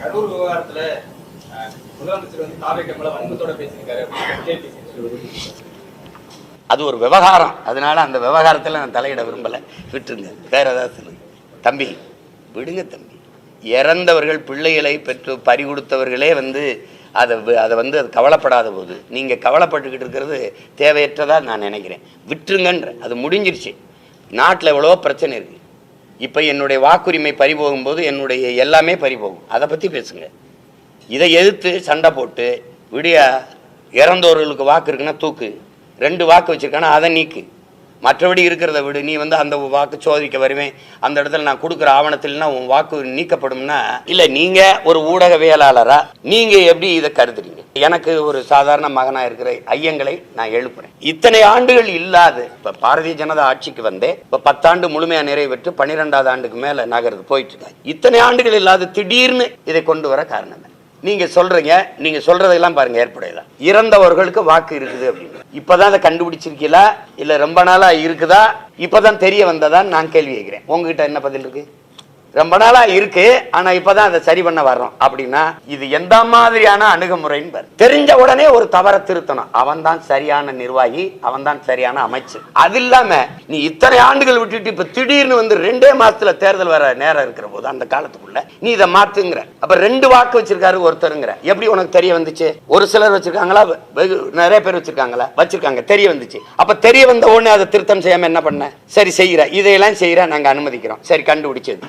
கரூர் விவகாரத்துல முதலமைச்சர் வந்து தாவேக்க மேல வன்மத்தோட பேசியிருக்காரு அது ஒரு விவகாரம். அதனால அந்த விவகாரத்தில் நான் தலையிட விரும்பலை. விட்டுருங்க. வேற ஏதாவது சொல்லுங்க. தம்பி விடுங்க தம்பி. இறந்தவர்கள் பிள்ளைகளை பெற்று பறி கொடுத்தவர்களே வந்து அதை அதை வந்து அது கவலைப்படாத போது நீங்கள் கவலைப்பட்டுக்கிட்டு இருக்கிறது தேவையற்றதாக நான் நினைக்கிறேன். விட்டுருங்கன்ற. அது முடிஞ்சிருச்சு. நாட்டில் எவ்வளோ பிரச்சனை இருக்குது இப்போ என்னுடைய வாக்குரிமை பறி போகும்போது என்னுடைய எல்லாமே பறிபோகும். அதை பற்றி பேசுங்க. இதை எதிர்த்து சண்டை போட்டு விடிய இறந்தவர்களுக்கு வாக்கு இருக்குன்னா தூக்கு. ரெண்டு வாக்கு வச்சிருக்கானா அதை நீக்கு. மற்றபடி இருக்கிறத விடு. நீ வந்து அந்த வாக்கு சோதிக்க வருவேன் அந்த இடத்துல நான் கொடுக்குற ஆவணத்தில்னா உன் வாக்கு நீக்கப்படும்னா இல்லை நீங்கள் ஒரு ஊடகவியலாளராக நீங்கள் எப்படி இதை கருதுறீங்க? எனக்கு ஒரு சாதாரண மகனாக இருக்கிற ஐயங்களை நான் எழுப்புறேன். இத்தனை ஆண்டுகள் இல்லாது இப்போ பாரதிய ஜனதா ஆட்சிக்கு வந்தே இப்போ பத்தாண்டு முழுமையாக நிறைவேற்று பன்னிரெண்டாவது ஆண்டுக்கு மேலே நகருக்கு போயிட்டு இருக்காங்க இத்தனை ஆண்டுகள் இல்லாத திடீர்னு இதை கொண்டு வர காரணம் நீங்கள் சொல்கிறீங்க நீங்கள் சொல்கிறதெல்லாம் பாருங்கள் பாருங்க இறந்தவர்களுக்கு வாக்கு இருக்குது அப்படின்னு. இப்போ தான் அதை கண்டுபிடிச்சிருக்கீங்களா? இல்லை ரொம்ப நாளாக இருக்குதா? இப்போ தான் தெரிய வந்ததா? நான் கேள்வி கேட்குறேன். உங்ககிட்ட என்ன பதில் இருக்குது ரொம்ப நாளா இருக்கு ஆனா இப்பதான் அதை சரி பண்ண வர்றோம். அப்படின்னா இது எந்த மாதிரியான அணுகுமுறைன்னு தெரிஞ்ச உடனே ஒரு தவறை திருத்தணும். அவன் தான் சரியான நிர்வாகி அவன் தான் சரியான அமைச்சர் அது இல்லாம நீ இத்தனை ஆண்டுகள் விட்டுட்டு இப்ப திடீர்னு வந்து ரெண்டே மாசத்துல தேர்தல் வர நேரம் இருக்கிற போது அந்த காலத்துக்குள்ள நீ இதை மாத்துங்கிற. அப்ப ரெண்டு வாக்கு வச்சிருக்காரு ஒருத்தருங்கிற. எப்படி உனக்கு தெரிய வந்துச்சு? ஒரு சிலர் வச்சிருக்காங்களா? வெகு நிறைய பேர் வச்சிருக்காங்களா? வச்சிருக்காங்க. தெரிய வந்துச்சு. அப்ப தெரிய வந்த உடனே அதை திருத்தம் செய்யாம என்ன பண்ண? சரி செய்யற. இதையெல்லாம் செய்யற நாங்க அனுமதிக்கிறோம். சரி கண்டுபிடிச்சது.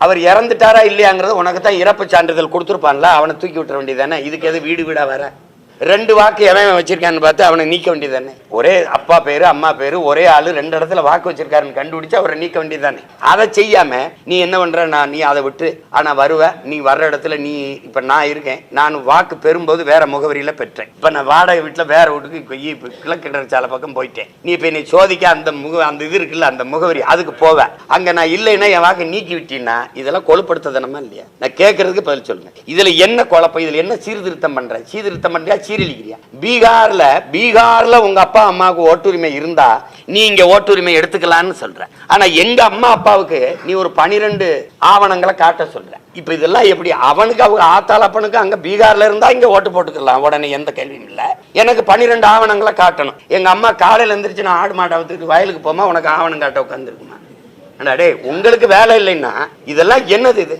அவர் இறந்துட்டாரா இல்லையாங்கிறது உனக்கு தான் இறப்பு சான்றிதழ் கொடுத்துருப்பான்ல அவனை தூக்கி விட்டுற வேண்டியதானே இதுக்கு எது வீடு வீடாக வர ரெண்டு வாக்கு எவன் வச்சிருக்கான்னு பார்த்து அவனை நீக்க வேண்டியது தானே ஒரே அப்பா பேரு அம்மா பேரு ஒரே ஆளு ரெண்டு இடத்துல வாக்கு வச்சிருக்காருன்னு கண்டுபிடிச்சு அவரை நீக்க வேண்டியது தானே அதை செய்யாம நீ என்ன பண்ற? நான் நீ அதை விட்டு ஆனா வருவ. நீ வர்ற இடத்துல நீ இப்ப நான் இருக்கேன். நான் வாக்கு பெறும்போது வேற முகவரியில பெற்றேன். இப்ப நான் வாடகை வீட்டுல வேற வீட்டுக்கு இப்ப சாலை பக்கம் போயிட்டேன். நீ இப்ப நீ சோதிக்க அந்த முக அந்த இது இருக்குல்ல அந்த முகவரி அதுக்கு போவேன் அங்க நான் இல்லைன்னா என் வாக்கை நீக்கி விட்டீங்கன்னா இதெல்லாம் கொழுப்படுத்ததனமா இல்லையா? நான் கேட்கறதுக்கு பதில் சொல்லுங்க. இதுல என்ன குழப்பம்? இதுல என்ன சீர்திருத்தம் பண்றேன் சீர்திருத்தம் பண்றியா? சீரழிக்கிறியா? பீகாரில் பீகாரில் உங்கள் அப்பா அம்மாவுக்கு ஓட்டுரிமை இருந்தால் நீ இங்கே ஓட்டுரிமை எடுத்துக்கலான்னு சொல்கிற ஆனால் எங்கள் அம்மா அப்பாவுக்கு நீ ஒரு பனிரெண்டு ஆவணங்களை காட்ட சொல்கிற இப்போ இதெல்லாம் எப்படி? அவனுக்கு அவங்க ஆத்தாளப்பனுக்கு அங்கே பீகாரில் இருந்தால் இங்கே ஓட்டு போட்டுக்கலாம். உடனே எந்த கேள்வியும் இல்லை. எனக்கு பனிரெண்டு ஆவணங்களை காட்டணும். எங்கள் அம்மா காலையில் எந்திரிச்சு நான் ஆடு மாட்டை வந்துட்டு வயலுக்கு போமா உனக்கு ஆவணம் காட்ட உட்காந்துருக்குமா டேய் உங்களுக்கு வேலை இல்லைன்னா இதெல்லாம் என்னது இது?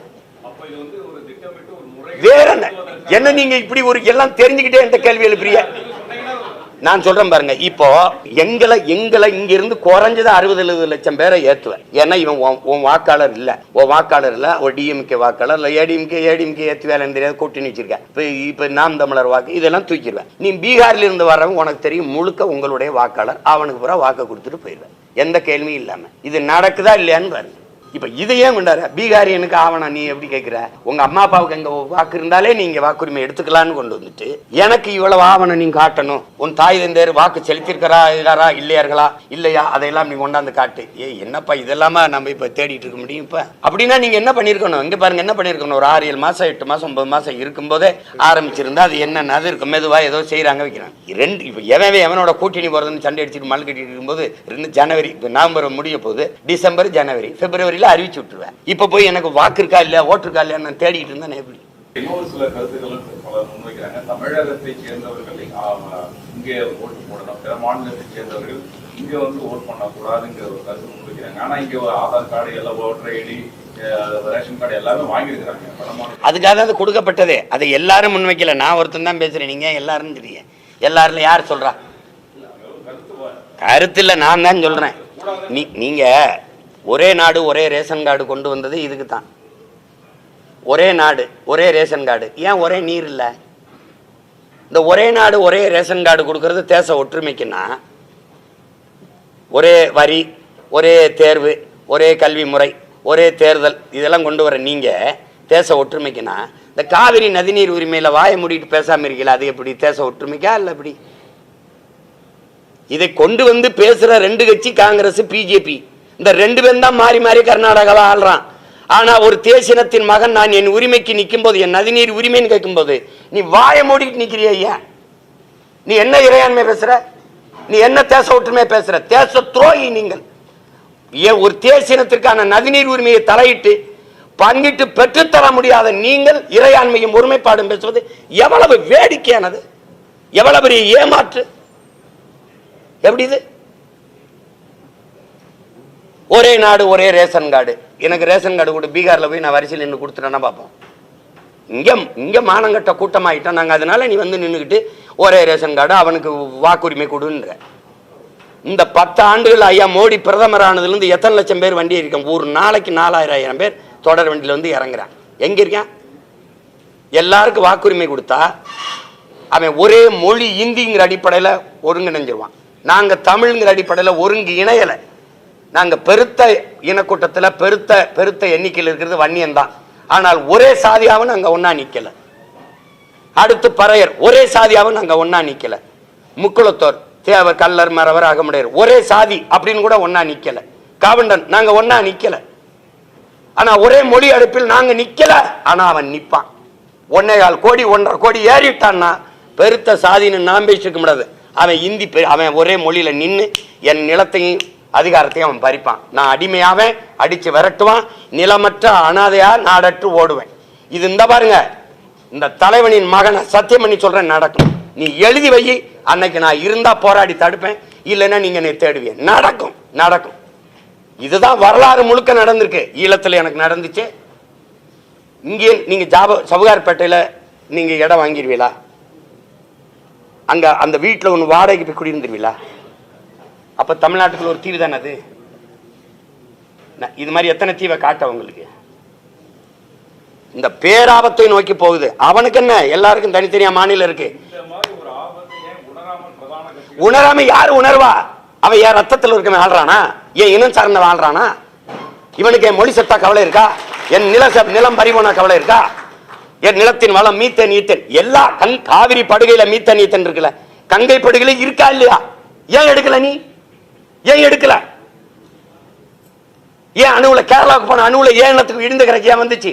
வேற என்ன? என்ன நீங்க இப்படி ஒரு எல்லாம் தெரிஞ்சுக்கிட்டே இந்த கேள்வி எழுப்புறிய நான் சொல்றேன் பாருங்க இப்போ எங்களை எங்களை இங்க இருந்து குறைஞ்சது அறுபது எழுபது லட்சம் பேரை ஏத்துவேன். ஏன்னா இவன் உன்- உன் வாக்காளர் இல்ல. உன் வாக்காளர் இல்ல ஒரு டிஎம்கே வாக்காளர் இல்ல ஏடிஎம்கே ஏடிஎம்கே ஏத்து வேலை தெரியாது கூட்டணி வச்சிருக்கேன். இப்போ இப்போ நாம் தமிழர் வாக்கு இதெல்லாம் தூக்கிடுவேன். நீ பீகார்ல இருந்து வர்றவங்க உனக்கு தெரியும் முழுக்க உங்களுடைய வாக்காளர் அவனுக்கு பூரா வாக்கை கொடுத்துட்டு போயிடுவேன். எந்த கேள்வியும் இல்லாம. இது நடக்குதா இல்லையான்னு பாருங்க. இப்ப இதையே கொண்டாரு பீகாரியனுக்கு ஆவணம் நீ எப்படி கேட்கிற உங்க அம்மா அப்பாவுக்கு எங்க வாக்கு இருந்தாலே நீங்க வாக்குரிமை எடுத்துக்கலாம்னு கொண்டு வந்துட்டு எனக்கு இவ்வளவு ஆவணம் நீ காட்டணும். உன் தாய் தந்தையர் வாக்கு செலுத்திருக்கிறா இருக்காரா இல்லையார்களா? இல்லையா? அதையெல்லாம் நீ கொண்டாந்து காட்டு. ஏ என்னப்பா இதெல்லாமா நம்ம இப்ப தேடிட்டு இருக்க முடியும் இப்ப? அப்படின்னா நீங்க என்ன பண்ணிருக்கணும் இங்க பாருங்க என்ன பண்ணிருக்கணும் ஒரு ஆறு ஏழு மாசம் எட்டு மாசம் ஒன்பது மாசம் இருக்கும்போதே ஆரம்பிச்சிருந்தா அது என்னென்ன அது இருக்கும் மெதுவா ஏதோ செய்யறாங்க வைக்கிறாங்க. ரெண்டு இப்ப எவன் எவனோட கூட்டணி போறதுன்னு சண்டை அடிச்சுட்டு மல் கட்டிட்டு இருக்கும்போது ரெண்டு ஜனவரி இப்போ நவம்பர் முடிய போகுது. டிசம்பர் ஜனவரி பிப்ரவரி பிப்ரவரியில அறிவிச்சு விட்டுருவேன். இப்ப போய் எனக்கு வாக்கு இருக்கா இல்லையா ஓட்டு இருக்கா இல்லையா நான் தேடிட்டு இருந்தேன் எப்படி இன்னொரு சில கருத்துக்களும் பலர் முன்வைக்கிறாங்க தமிழகத்தை சேர்ந்தவர்கள் இங்கே ஓட்டு போடணும். பிற மாநிலத்தை சேர்ந்தவர்கள் இங்க வந்து ஓட் பண்ணக்கூடாதுங்கிற ஒரு கருத்து முன்வைக்கிறாங்க ஆனா இங்க ஆதார் கார்டு எல்லாம் ஓட்டர் ஐடி அதுக்காக அது கொடுக்கப்பட்டதே. அதை எல்லாரும் முன்வைக்கல நான் ஒருத்தன் தான் பேசுறேன். நீங்க எல்லாரும் தெரியும். எல்லாரும் யார் சொல்றா? கருத்து இல்லை நான் தான் சொல்றேன். நீங்க ஒரே நாடு ஒரே ரேஷன் கார்டு கொண்டு வந்தது இதுக்கு தான் ஒரே நாடு ஒரே ரேஷன் கார்டு. ஏன் ஒரே நீர் இல்லை? இந்த ஒரே நாடு ஒரே ரேஷன் கார்டு கொடுக்கறது தேச ஒற்றுமைக்குன்னா ஒரே வரி ஒரே தேர்வு ஒரே கல்வி முறை ஒரே தேர்தல் இதெல்லாம் கொண்டு வர நீங்கள் தேச ஒற்றுமைக்குன்னா இந்த காவிரி நதிநீர் உரிமையில் வாயை மூடிட்டு பேசாமல் இருக்கீங்களா? அது எப்படி? தேச ஒற்றுமைக்கா இல்லை எப்படி? இதை கொண்டு வந்து பேசுகிற ரெண்டு கட்சி காங்கிரஸ் பிஜேபி. இந்த ரெண்டு பேரும் தான் மாறி மாறி கர்நாடகாவில் ஆள்றான். ஆனால் ஒரு தேசினத்தின் மகன் நான் என் உரிமைக்கு நிற்கும் போது என் நதிநீர் உரிமைன்னு கேட்கும்போது நீ வாயை மூடிட்டு நிற்கிறிய ஐயா? நீ என்ன இறையாண்மை பேசுற? நீ என்ன தேச ஒற்றுமை பேசுற? தேச துரோகி நீங்கள். ஏன் ஒரு தேசினத்திற்கான நதிநீர் உரிமையை தலையிட்டு பங்கிட்டு பெற்றுத்தர முடியாத நீங்கள் இறையாண்மையும் ஒருமைப்பாடும் பேசுவது எவ்வளவு வேடிக்கையானது? எவ்வளவு பெரிய ஏமாற்று? எப்படி இது? ஒரே நாடு ஒரே ரேஷன் கார்டு. எனக்கு ரேஷன் கார்டு கொடு பீகாரில் போய் நான் வரிசையில் நின்று கொடுத்துட்டேன்னா பார்ப்போம். இங்கே இங்கே மானங்கட்ட கூட்டமாகிட்டோம் நாங்கள் அதனால நீ வந்து நின்றுக்கிட்டு ஒரே ரேஷன் கார்டு அவனுக்கு வாக்குரிமை கொடுன்ற. இந்த பத்து ஆண்டுகள் ஐயா மோடி பிரதமர் ஆனதுலேருந்து எத்தனை லட்சம் பேர் வண்டி இருக்கான் ஒரு நாளைக்கு நாலாயிரம் பேர் தொடர் வண்டியில் வந்து இறங்குறான். எங்கே இருக்கான்? எல்லாருக்கும் வாக்குரிமை கொடுத்தா அவன் ஒரே மொழி இந்திங்கிற அடிப்படையில் ஒருங்கிணைஞ்சிருவான். நாங்கள் தமிழ்ங்கிற அடிப்படையில் ஒருங்கு இணையலை. நாங்கள் பெருத்த இனக்கூட்டத்தில் பெருத்த பெருத்த எண்ணிக்கையில் இருக்கிறது வன்னியன் தான் ஆனால் ஒரே சாதியாகவும் நாங்கள் ஒன்றா நிற்கலை அடுத்து பறையர் ஒரே சாதியாகவும் நாங்கள் ஒன்றா நிற்கலை முக்குளத்தோர் தேவர் கல்லர் மறவர் அகமுடையர் ஒரே சாதி அப்படின்னு கூட ஒன்றா நிற்கலை காவண்டன் நாங்கள் ஒன்றா நிற்கலை ஆனால் ஒரே மொழி அடுப்பில் நாங்கள் நிற்கலை ஆனால் அவன் நிற்பான் ஒன்னேகால் கோடி ஒன்றரை கோடி ஏறிட்டான்னா பெருத்த சாதின்னு நாம் பேசிக்க முடியாது. அவன் இந்தி அவன் ஒரே மொழியில் நின்று என் நிலத்தையும் அதிகாரத்தையும் அவன் பறிப்பான். நான் அடிமையாவேன் அடிச்சு விரட்டுவான் நிலமற்ற அனாதையா நாடற்று ஓடுவேன். இது இந்த பாருங்க இந்த தலைவனின் மகனை சத்தியம் பண்ணி சொல்றேன் நடக்கும். நீ எழுதி வை அன்னைக்கு நான் இருந்தா போராடி தடுப்பேன் இல்லைன்னா நீங்க என்னை தேடுவேன் நடக்கும் நடக்கும். இதுதான் வரலாறு முழுக்க நடந்திருக்கு. ஈழத்துல எனக்கு நடந்துச்சு. இங்கே நீங்க ஜாப சவுகார்பேட்டையில நீங்க இடம் வாங்கிடுவீங்களா அங்க அந்த வீட்டுல ஒன்று வாடகைக்கு போய் குடியிருந்துருவீங்களா அப்ப தமிழ்நாட்டுக்குள்ள ஒரு தீவு தானே அது? நான் இது மாதிரி எத்தனை தீவை காட்ட உங்களுக்கு இந்த பேராபத்தை நோக்கி போகுது. அவனுக்கு என்ன? எல்லாருக்கும் தனித்தனியா மாநிலம் இருக்கு. உணராமல் உணராம யாரு உணர்வா? அவன் என் ரத்தத்தில் இருக்க ஆள்றானா என் இனம் சார்ந்த வாழ்றானா? இவனுக்கு என் மொழி சத்தா கவலை இருக்கா? என் நில ச- நிலம் பறிபோன கவலை இருக்கா? என் நிலத்தின் வளம் மீத்தன் ஈத்தன். எல்லா கண் காவிரி படுகையில மீத்தன் ஈத்தன் இருக்குல்ல. கங்கை படுகையில இருக்கா இல்லையா? ஏன் எடுக்கல நீ? ஏன் எடுக்கல? ஏன் அணுவில் கேரளாவுக்கு போன அணுவில் ஏன் இனத்துக்கு இடிந்த கிடக்கு ஏன் வந்துச்சு?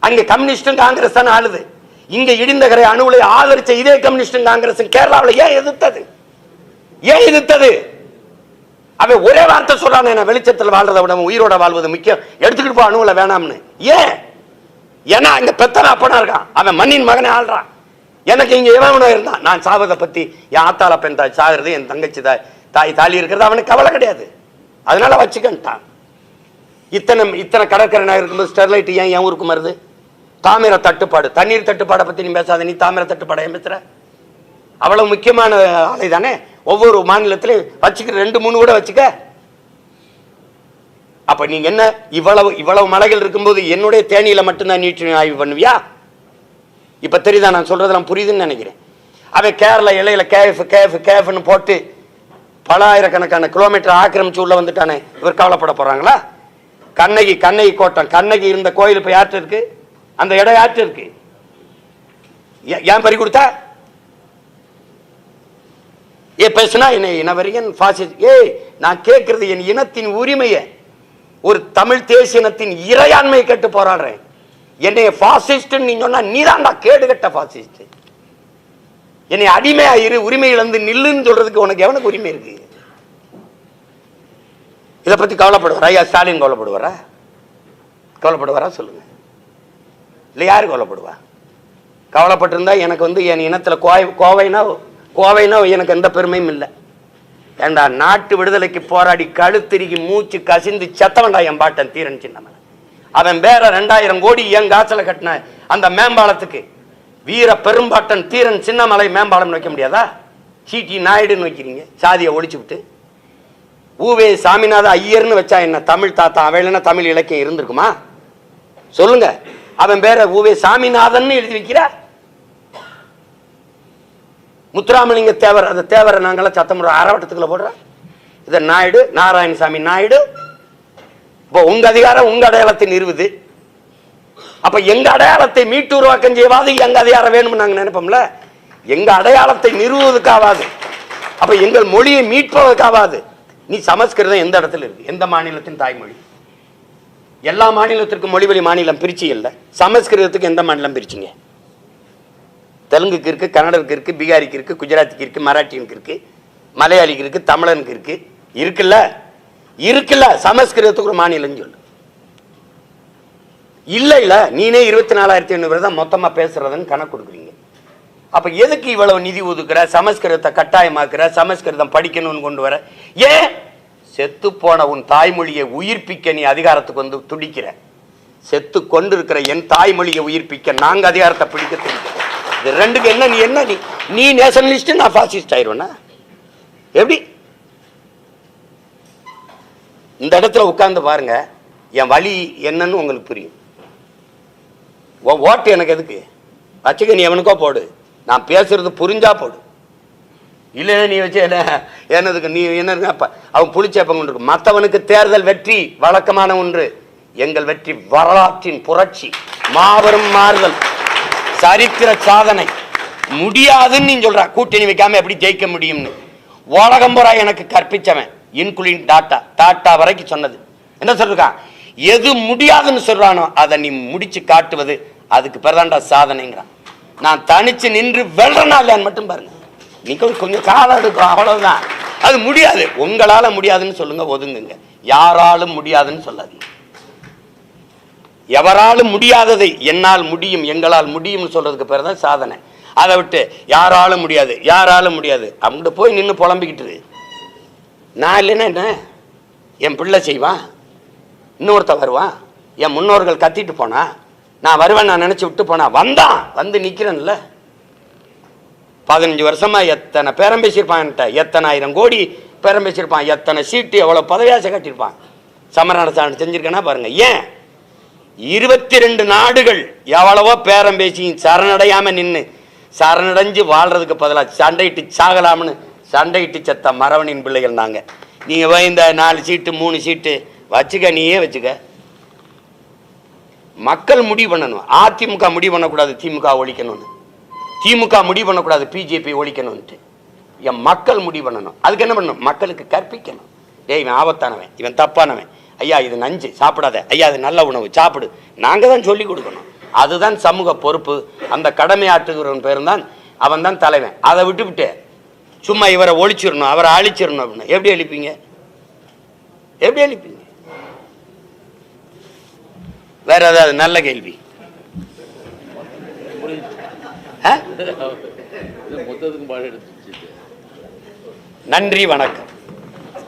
அங்க கம்யூனிஸ்டும் காங்கிரஸ் தானே ஆளுது. இங்க இடிந்தகரை அணுவில் ஆதரிச்ச இதே கம்யூனிஸ்டும் காங்கிரஸும் கேரளாவில் ஏன் எதிர்த்தது? ஏன் எதிர்த்தது? அவன் ஒரே வார்த்தை சொல்றானே என்ன வெளிச்சத்தில் வாழ்றதை விட உயிரோட வாழ்வது முக்கியம். எடுத்துக்கிட்டு போ அணுவில் வேணாம்னு. ஏன்? ஏன்னா அங்க பெத்தன அப்பனா இருக்கான் அவன் மண்ணின் மகனே ஆள்றான். எனக்கு இங்கே எவனோ இருந்தான். நான் சாவதை பற்றி என் ஆத்தால பெண் தாய் சாகிறது என் தங்கச்சி தாய் தாய் தாலி இருக்கிறது அவனுக்கு கவலை கிடையாது. அதனால வச்சுக்கன்ட்டான். இத்தனை இத்தனை கடற்கரை இருக்கும்போது ஸ்டெர்லைட் ஏன் என் ஊருக்கு வருது? தாமிர தட்டுப்பாடு. தண்ணீர் தட்டுப்பாடை பற்றி நீ பேசாத நீ தாமிர தட்டுப்பாடை ஏன் பேசுற? அவ்வளோ முக்கியமான ஆலை தானே? ஒவ்வொரு மாநிலத்திலையும் வச்சுக்க ரெண்டு மூணு கூட வச்சுக்க. அப்போ நீங்கள் என்ன இவ்வளவு இவ்வளவு மலைகள் இருக்கும்போது என்னுடைய தேனியில் மட்டும்தான் நீட்டு ஆய்வு பண்ணுவியா? இப்போ தெரியுதா நான் சொல்றதெல்லாம் புரியுதுன்னு நினைக்கிறேன். அவன் கேரளா இலையில கேஃப் கேஃப் கேஃப்னு போட்டு பல ஆயிரக்கணக்கான கிலோமீட்டர் ஆக்கிரமிச்சு உள்ள வந்துட்டானே. இவர் கவலைப்பட போறாங்களா? கண்ணகி கண்ணகி கோட்டம். கண்ணகி இருந்த கோயில் இப்ப யார்கிட்ட இருக்கு? அந்த இடம் யார்கிட்ட இருக்கு? ஏன் பறி கொடுத்தா? ஏ பேசுனா என்னை இனவரியன் பாசிஸ்ட் ஏய் நான் கேட்கறது என் இனத்தின் உரிமையை ஒரு தமிழ் தேசிய இனத்தின் இறையாண்மையை கேட்டு போராடுறேன். என்னை பாசிஸ்ட் நீ சொன்னா நீதான்டா கேடு கட்ட பாசிஸ்ட் என்னை அடிமையா இரு உரிமை இழந்து நில்லுன்னு சொல்றதுக்கு உனக்கு எவனுக்கு உரிமை இருக்கு? இதை பத்தி கவலைப்படுவாரா? ஐயா ஸ்டாலின் கவலைப்படுவாரா? கவலைப்படுவாரா சொல்லுங்க. இல்லை யார் கவலைப்படுவா? கவலைப்பட்டிருந்தா எனக்கு வந்து என் இனத்துல கோவை கோவைனா கோவைனா எனக்கு எந்த பெருமையும் இல்லை. ஏண்டா நாட்டு விடுதலைக்கு போராடி கழுத்திருகி மூச்சு கசிந்து செத்தவன்டா என் பாட்டன் தீரன் சின்னமலை. அவன் வேற ரெண்டாயிரம் கோடி என் காய்ச்சல கட்டின அந்த மேம்பாலத்துக்கு. வீர பெரும்பாட்டன் தீரன் சின்னமலை மேம்பாலம் வைக்க முடியாதா? சீட்டி நாயுடுன்னு வைக்கிறீங்க. சாதியை ஒழிச்சு விட்டு. ஊவே சாமிநாத ஐயர்னு வச்சா என்ன? தமிழ் தாத்தா அவன் தமிழ் இலக்கியம் இருந்திருக்குமா? சொல்லுங்க. அவன் பேர ஊவே சாமிநாதன் எழுதி வைக்கிறா. முத்துராமலிங்க தேவர் அந்த தேவரை நாங்களாம் சத்தம் போடுறோம். அறவட்டத்துக்குள்ள போடுறோம். இதை நாயுடு நாராயணசாமி நாயுடு இப்போ உங்க அதிகாரம் உங்க அடையாளத்தை நிறுவுது. அப்ப எங்க அடையாளத்தை மீட்டு உருவாக்கம் செய்வாது எங்க அதிகாரம் வேணும்னு நாங்க நினைப்போம்ல? எங்க அடையாளத்தை நிறுவுவதற்காவாது. அப்ப எங்கள் மொழியை மீட்பதற்காவாது. நீ சமஸ்கிருதம் எந்த இடத்துல இருக்கு? எந்த மாநிலத்தின் தாய்மொழி? எல்லா மாநிலத்திற்கும் மொழிவழி மாநிலம் பிரிச்சு இல்லை. சமஸ்கிருதத்துக்கு எந்த மாநிலம் பிரிச்சிங்க? தெலுங்குக்கு இருக்கு கன்னடருக்கு இருக்கு பீகாரிக்கு இருக்கு குஜராத்திக்கு இருக்கு மராட்டியனுக்கு இருக்கு மலையாளிக்கு இருக்கு தமிழனுக்கு இருக்கு. இருக்குல்ல? இருக்குல்ல சமஸ்கிருதத்துக்கு ஒரு மாநிலம் சொல்லு. இல்ல இல்ல நீனே இருபத்தி நாலாயிரத்தி ஐநூறு தான் மொத்தமா பேசுறதுன்னு கணக்கு கொடுக்குறீங்க. அப்ப எதுக்கு இவ்வளவு நிதி ஒதுக்குற சமஸ்கிருதத்தை கட்டாயமாக்குற சமஸ்கிருதம் படிக்கணும்னு கொண்டு வர? ஏன்? செத்து போன உன் தாய்மொழியை உயிர்ப்பிக்க நீ அதிகாரத்துக்கு வந்து துடிக்கிற. செத்து கொண்டிருக்கிற என் தாய்மொழியை உயிர்ப்பிக்க நாங்க அதிகாரத்தை பிடிக்க துடிக்கிறோம். இது ரெண்டுக்கு என்ன நீ என்ன நீ நீ நேஷனலிஸ்ட் நான் ஃபாசிஸ்ட் ஆயிடுவேனா எப்படி? இந்த இடத்துல உட்கார்ந்து பாருங்க. என் வழி என்னன்னு உங்களுக்கு புரியும். உன் ஓட்டு எனக்கு எதுக்கு? வச்சுக்க நீ எவனுக்கோ போடு. நான் பேசுறது புரிஞ்சா போடு. இல்லைன்னா நீ வச்சு என்ன என்னதுக்கு நீ என்ன அவன் புளிச்சேப்பம் கொண்டு மற்றவனுக்கு தேர்தல் வெற்றி வழக்கமான ஒன்று. எங்கள் வெற்றி வரலாற்றின் புரட்சி. மாபெரும் மாறுதல். சரித்திர சாதனை. முடியாதுன்னு நீ சொல்ற. கூட்டணி வைக்காம எப்படி ஜெயிக்க முடியும்னு. உலகம் பூரா எனக்கு கற்பிச்சவன். இன்குலின் டாட்டா டாட்டா வரைக்கும் சொன்னது. என்ன சொல்றான் எது முடியாதுன்னு சொல்றானோ அதை நீ முடிச்சு காட்டுவது அதுக்கு பிறதாண்டா சாதனைங்கிறான். நான் தனிச்சு நின்று வெள்ளனா இல்லையான்னு மட்டும் பாருங்க. நீ கொஞ்சம் கொஞ்சம் காலம் எடுக்கும் அவ்வளவுதான். அது முடியாது. உங்களால முடியாதுன்னு சொல்லுங்க ஒதுங்குங்க. யாராலும் முடியாதுன்னு சொல்லாதீங்க. எவராலும் முடியாததை என்னால் முடியும் எங்களால் முடியும்னு சொல்றதுக்கு பேர் தான் சாதனை. அதை விட்டு யாராலும் முடியாது யாராலும் முடியாது. அங்கிட்டு போய் நின்று புலம்பிக்கிட்டு நான் இல்லைன்னா என்ன? என் பிள்ளை செய்வான் இன்னொருத்த வருவான் என் முன்னோர்கள் கத்திட்டு போனா? நான் வருவேன் நான் நினச்சி விட்டு போனா? வந்தான்! வந்து நிற்கிறேன்ல பதினஞ்சு வருஷமாக எத்தனை பேரம் பேசியிருப்பான்ட்ட எத்தனை ஆயிரம் கோடி பேரம் பேசியிருப்பான்? எத்தனை சீட்டு? எவ்வளோ பதவியாசை கட்டியிருப்பான்? சமரநாடு சாணம் செஞ்சிருக்கேன்னா ஏன்? இருபத்தி ரெண்டு நாடுகள் எவ்வளவோ பேரம் பேசி சரணடையாமல் நின்று சரணடைஞ்சு வாழ்கிறதுக்கு பதிலாக சண்டையிட்டு சாகலாம்னு சண்டையிட்டு செத்த மரவனின் பிள்ளைகள் நாங்கள் நீங்கள் போய் இந்த நாலு சீட்டு மூணு சீட்டு வச்சுக்க நீயே வச்சுக்க. மக்கள் முடிவு பண்ணணும். அதிமுக முடிவு பண்ணக்கூடாது திமுக ஒழிக்கணும்னு. திமுக முடிவு பண்ணக்கூடாது பிஜேபி ஒழிக்கணும்ன்ட்டு. என் மக்கள் முடிவு பண்ணணும். அதுக்கு என்ன பண்ணணும்? மக்களுக்கு கற்பிக்கணும். ஏய் இவன் ஆபத்தானவன். இவன் தப்பானவன். ஐயா இது நஞ்சு. சாப்பிடாத. ஐயா இது நல்ல உணவு. சாப்பிடு. நாங்கள் தான் சொல்லி கொடுக்கணும். அதுதான் சமூக பொறுப்பு. அந்த கடமையாற்றுகிறவன் பேர் தான் அவன் தான் தலைவன். அதை விட்டுவிட்டு சும்மா இவரை ஒழிச்சிடணும் அவரை அழிச்சிடணும் அப்படின்னு. எப்படி அழிப்பீங்க? எப்படி அழிப்பீங்க? வேற ஏதாவது நல்ல கேள்வி? நன்றி வணக்கம்.